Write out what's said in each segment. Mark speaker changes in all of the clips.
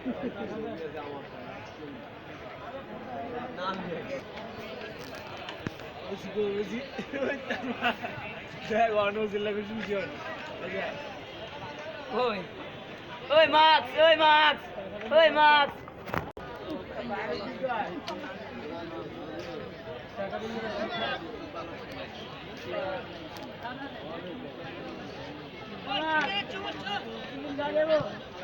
Speaker 1: মাছ ওই মাছ খাওয়া যাব
Speaker 2: ওই ওই রাব্বি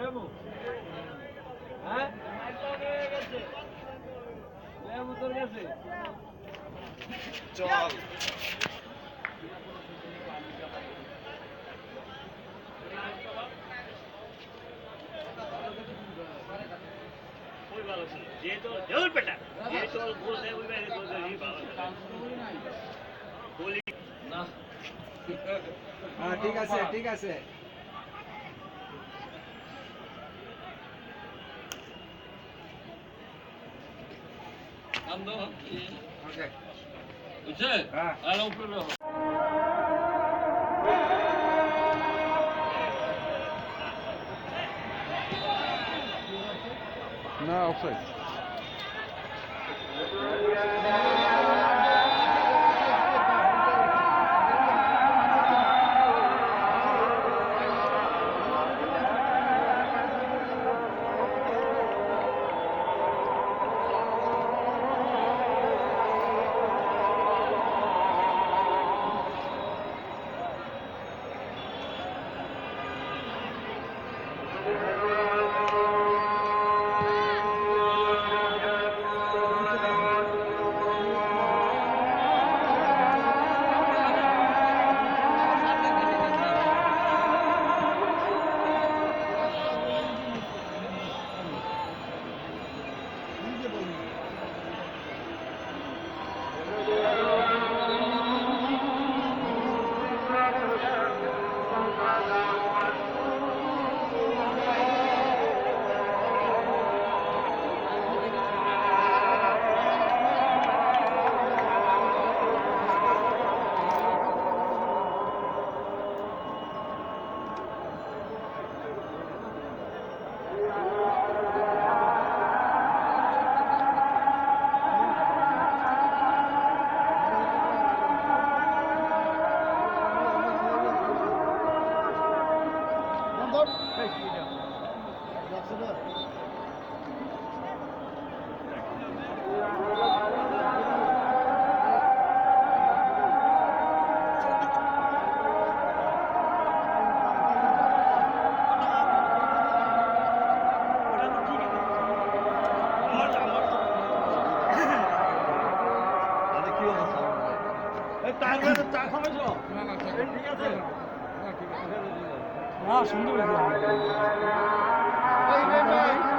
Speaker 2: লেবু হ্যাঁ লেবু তোর কাছে চল না
Speaker 3: হ্যাঁ ঠিক আছে ঠিক আছে
Speaker 2: Ando.
Speaker 3: ওকে
Speaker 2: Uche?
Speaker 3: Ah.
Speaker 2: Ala un 啊
Speaker 3: 什么都没有啊欢迎光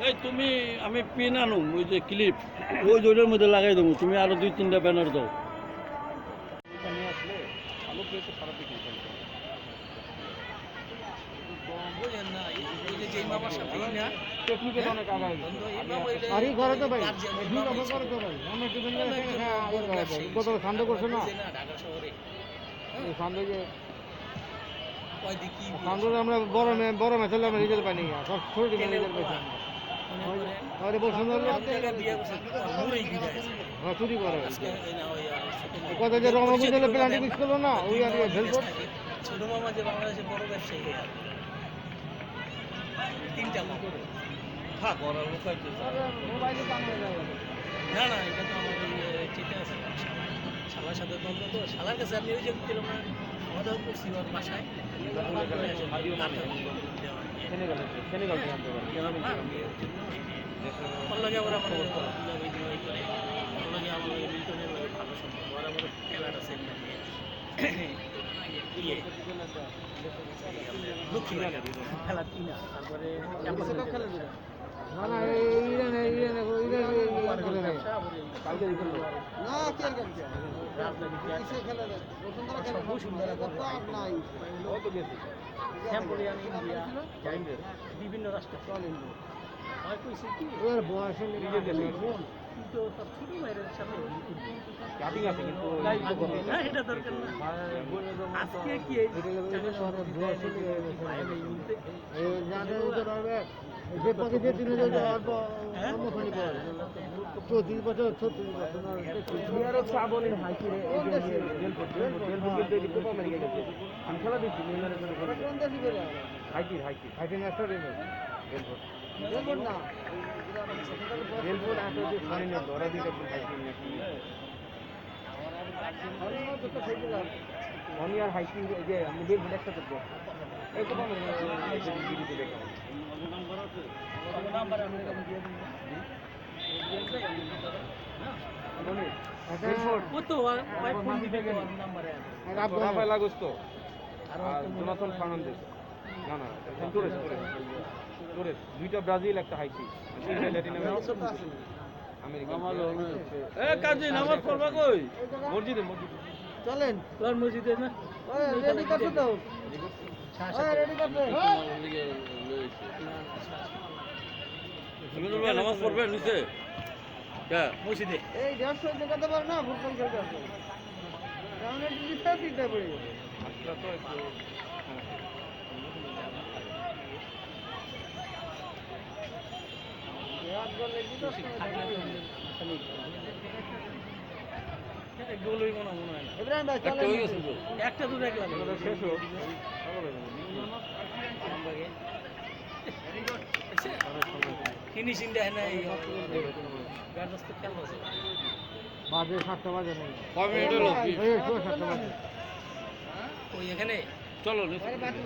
Speaker 3: এই তুমি আমি পেন আনুম ওই যে ক্লিপ ওই জোরের মধ্যে লাগাই দেবো তুমি আরও দুই তিনটা ব্যানার দাও
Speaker 1: বুঝেন না এই যে যে মামার সাথে এই না
Speaker 4: টেকনিক্যাল অনেক আগায়
Speaker 1: বন্ধু ইমাম হইলে
Speaker 4: আরে ঘরে তো ভাই
Speaker 1: গার্জিয়ান
Speaker 4: ঠিক
Speaker 1: ইমাম
Speaker 4: আছে
Speaker 1: হইছে।
Speaker 4: করে তো ভাই আমরা
Speaker 1: বড়।
Speaker 4: করছে না আমরা বড় মে বড় ম্যাচ হলে আমরা রিজাল্ট পাইনি সব ছোট রিজাল্ট পাইছি আমাদের
Speaker 1: বিদায় আছে।
Speaker 4: হ্যাঁ চুরি করে
Speaker 1: আর।
Speaker 4: কথা যে রমা
Speaker 1: দিবো
Speaker 4: প্ল্যান্টি মিস করল না ওই আর
Speaker 1: থাকে। ছোট মামা যে বাংলাদেশে বড় ব্যবসায়ী আর তিনটা মামা
Speaker 3: থাক ওরা লোকাইতে
Speaker 1: না না এটা তো আমার ওই চিঠি আছে শালার সাথে দ্বন্দ্ব তো শালার কাছে আমি ওই যে দিলাম না আমাদের করছি ওর বাসায় দেওয়া নিয়ে। হ্যাঁ, বিয়ের জন্য ওর লগে আবার ওই করে, ওর লগে আমার মিল্টনের ভালো সম্পর্ক। ইয়ে, ফ্ল্যাট কিনা। তারপরে ইন্ডিয়া বিভিন্ন রাষ্ট্র। হয় কইছে কি?
Speaker 4: ওর বয়সে নিজে গেছে
Speaker 1: কিন্তু তার ছোট ভাইয়ের সাথে
Speaker 4: কাটিং আছে কিন্তু
Speaker 1: না এটা দরকার না। আজকে কি
Speaker 4: যে পথে যে তিনি যায়। চৌত্রিশ বছর ছত্রিশ বছর
Speaker 1: বিয়ারও শ্রাবণী
Speaker 4: আমি খেলা দিচ্ছি হাইটি হাইটি হাইটি ন্যাশনাল রেলপোর্ট রেলপোর্ট না। রেলপোর্ট আছে যে ফরেন ওরা দিকে হাইটি আর হাইকিং যে আমি রেলপোর্ট একসাথে এই তো রাফায়েল আগস্তো
Speaker 1: আর
Speaker 4: জোনাথন ফার্নান্দেজ না? না টোরেস টোরেস টোরেস দুইটা ব্রাজিল একটা হাইটি ল্যাটিন আমেরিকা আমেরিকা
Speaker 3: এ কাজী নামাজ পড়বা কই
Speaker 4: মসজিদে মসজিদে
Speaker 5: চলেন
Speaker 1: তোর মসজিদে না
Speaker 5: রেডি করছ। তো রেডি করছ।
Speaker 3: তুমি বলবে নামাজ পড়বে নিচে?
Speaker 1: মসজিদে।
Speaker 5: এই দেড়শো দেখাতে পারে না ফুটবল খেলতে আসো তাহলে একটু বিশ্বাস দিতে পারি ভাই
Speaker 3: তো।
Speaker 1: দেখলাম।
Speaker 4: শেষ হোক।
Speaker 1: ফিনিশিং দেয় না
Speaker 4: বাজে সাতটা বাজে সাতটা বাজে
Speaker 1: ওই এখানে
Speaker 3: চলো নিচে
Speaker 5: বাকি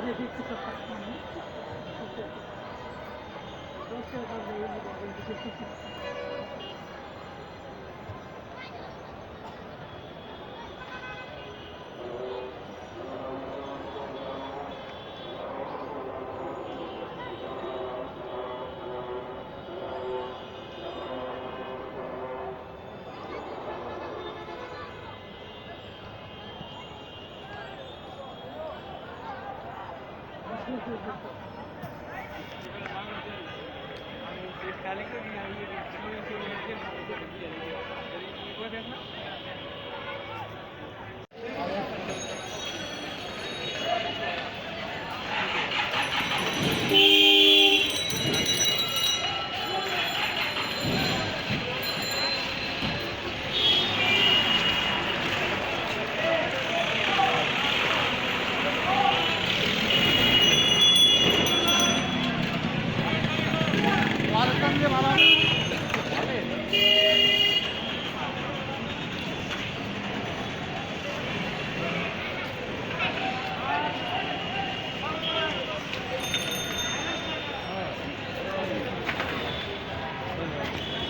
Speaker 4: Thank
Speaker 3: you. কালেক্টর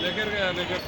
Speaker 3: దగ్గరగా దగ్గర.